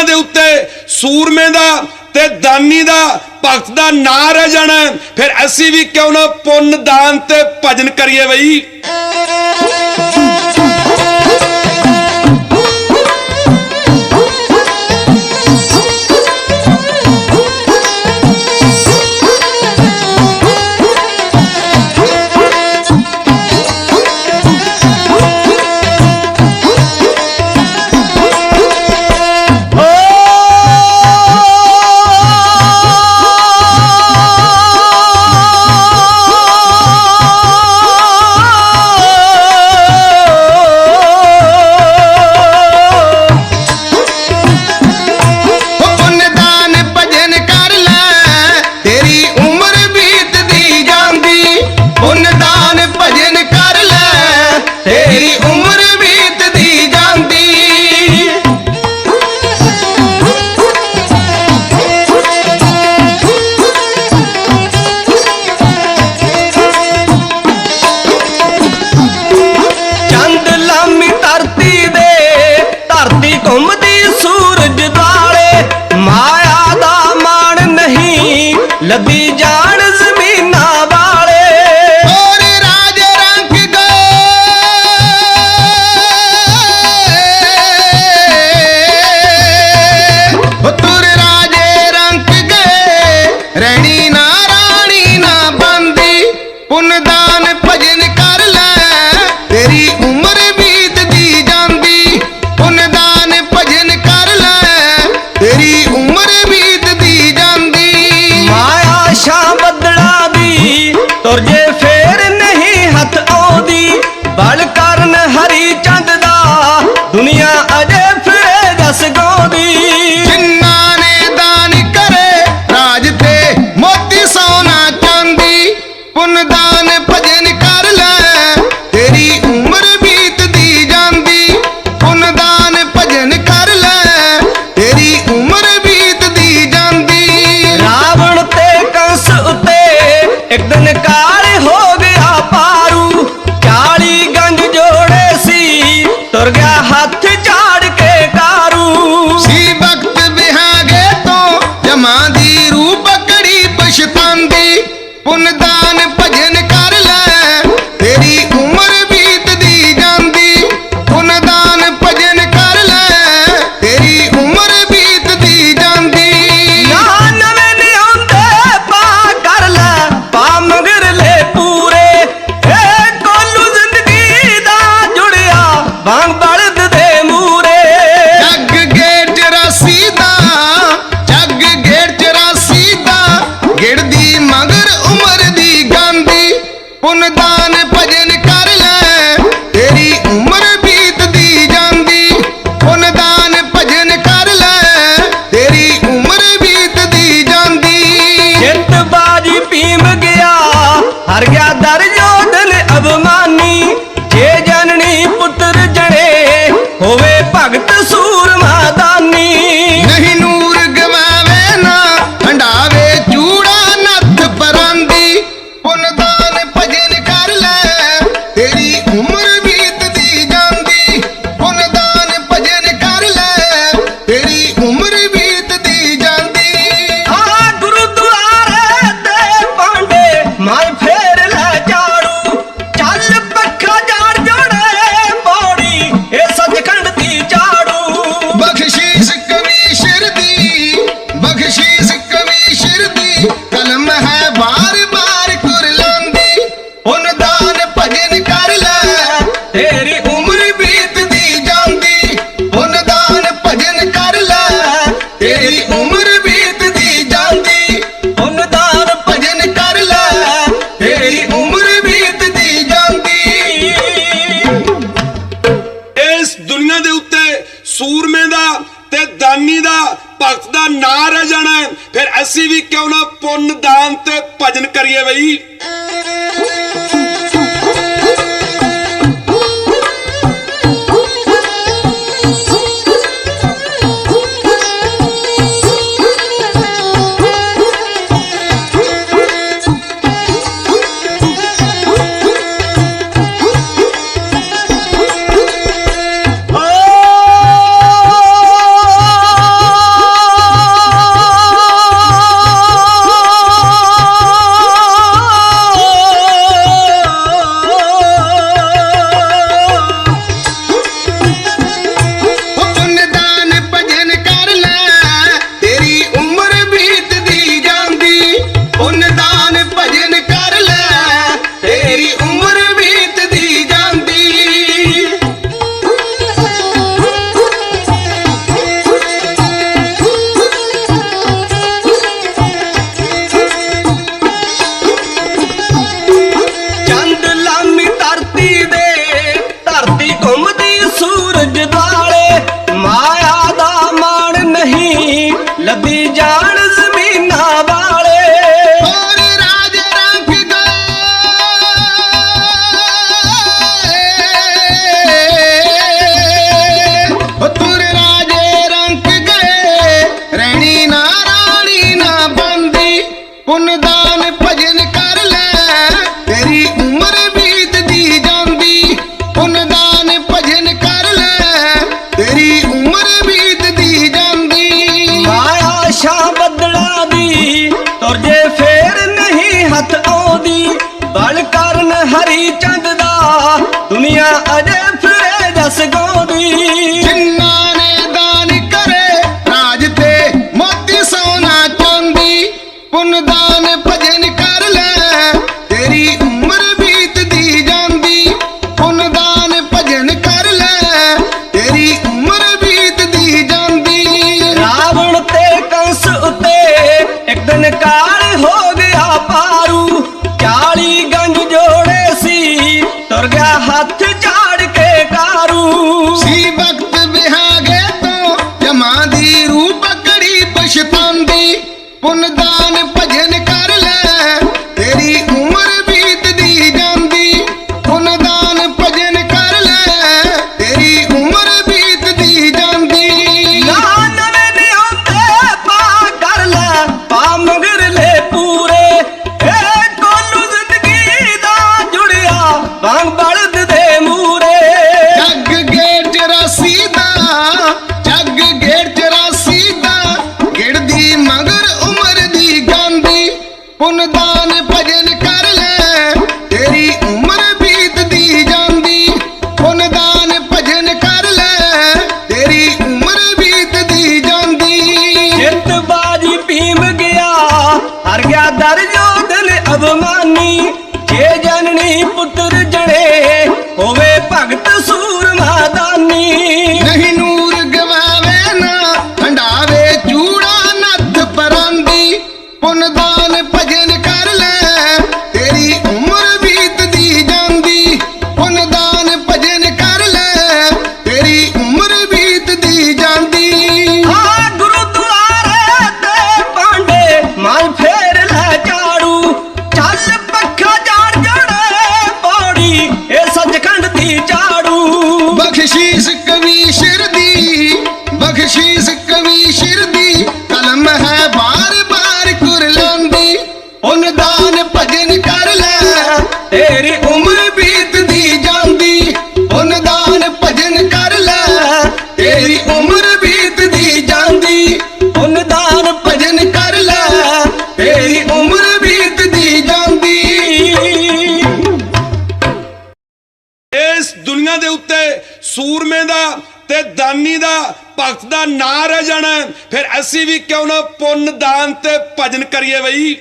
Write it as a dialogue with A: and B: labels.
A: ਉਹਨਾਂ ਦੇ ਉੱਤੇ ਸੂਰਮੇ ਦਾ ਤੇ ਦਾਨੀ ਦਾ, ਭਗਤ ਦਾ ਨਾਂ ਰਹਿ ਜਾਣਾ ਫਿਰ ਅਸੀਂ ਵੀ ਕਿਉਂ ਨਾ ਪੁੰਨ ਦਾਨ ਤੇ ਭਜਨ ਕਰੀਏ ਬਈ?
B: उन दान ਗੁਣਦਾਨ ਭਜਨ ਉਮਰ ਬੀਤਦੀ ਜਾਂਦੀ। ਉਹਨੂੰ ਦਾਨ ਭਜਨ ਕਰ ਲੈ, ਤੇਰੀ ਉਮਰ ਬੀਤਦੀ ਜਾਂਦੀ।
A: ਇਸ ਦੁਨੀਆ ਦੇ ਉੱਤੇ ਸੂਰਮੇ ਦਾ ਤੇ ਦਾਨੀ ਦਾ, ਭਗਤ ਦਾ ਨਾਂ ਰਹਿ ਜਾਣਾ ਫਿਰ ਅਸੀਂ ਵੀ ਕਿਉਂ ਨਾ ਪੁੰਨ ਦਾਨ ਤੇ ਭਜਨ ਕਰੀਏ ਬਈ?
B: ਪੁੰਨ ਦਾਨ ਭਜਨ ਕਰ ਲੈ। ਤੇਰੀ ਉਮਰ ਬੀਤਦੀ ਜਾਂਦੀ। ਪੁੰਨ ਦਾਨ ਭਜਨ ਕਰ ਲੈ। ਤੇਰੀ ਉਮਰ ਬੀਤਦੀ ਜਾਂਦੀ।
A: ਮਾਇਆ ਸ਼ਾ ਬੱਦਲਾ ਦੀ, ਤੁਰ ਜੇ ਫੇਰ ਨਹੀਂ ਹੱਥ ਆਉਂਦੀ। ਬਲ ਕਰਨ ਹਰੀ ਚੰਦ ਦਾ, ਦੁਨੀਆ ਅਜੇ
B: ਚਾਂਦੀ ਪੁੰਨ
A: ਬਲਦ ਦੇ ਮੂਰੇ।
B: ਜੱਗ ਗੇਟ 84 ਦਾ ਜੱਗ ਗੇਟ 84 ਦਾ। ਗਿੜਦੀ ਮਗਰ ਉਮਰ ਦੀ ਗਾਂਦੀ ਪੁੰਨ ਦਾਨ ਭਜਨ ਕਰ ਲੈ। ਤੇਰੀ ਉਮਰ ਬੀਤਦੀ ਜਾਂਦੀ ਪੁੰਨ ਦਾਨ ਭਜਨ ਕਰ ਲੈ। ਤੇਰੀ ਉਮਰ ਬੀਤਦੀ ਜਾਂਦੀ।
A: ਜਿੱਤ ਬਾਜੀ ਭੀਮ ਗਿਆ ਹਰ ਗਿਆ ਦਰ ਜੋਧਨ ਅਭਮਾਨੀ।
B: ਕੁਰਲਾਂਦੀ ਦਾਨ ਭਜਨ ਕਰ ਲੈ।
A: ਤੇਰੀ
B: ਉਮਰ ਬੀਤਦੀ ਜਾਂਦੀ। ਪੁੰਨ ਦਾਨ ਭਜਨ ਕਰ ਲੈ। ਤੇਰੀ ਉਮਰ ਬੀਤਦੀ ਜਾਂਦੀ।
A: ਪੁੰਨ ਦਾਨ
B: ਭਜਨ ਕਰ ਲੈ। ਤੇਰੀ ਉਮਰ ਬੀਤਦੀ ਜਾਂਦੀ।
C: ਇਸ ਦੁਨੀਆ ਦੇ ਉੱਤੇ ਸੂਰਮੇ ਦਾ ਤੇ ਦਾਨੀ ਦਾ, ਭਗਤ ਦਾ ਨਾਂ ਰਹਿ ਜਾਣਾ ਫਿਰ ਅਸੀਂ ਵੀ ਕਿਉਂ ਨਾ ਪੁੰਨ ਦਾਨ ਤੇ ਭਜਨ ਕਰੀਏ ਬਈ?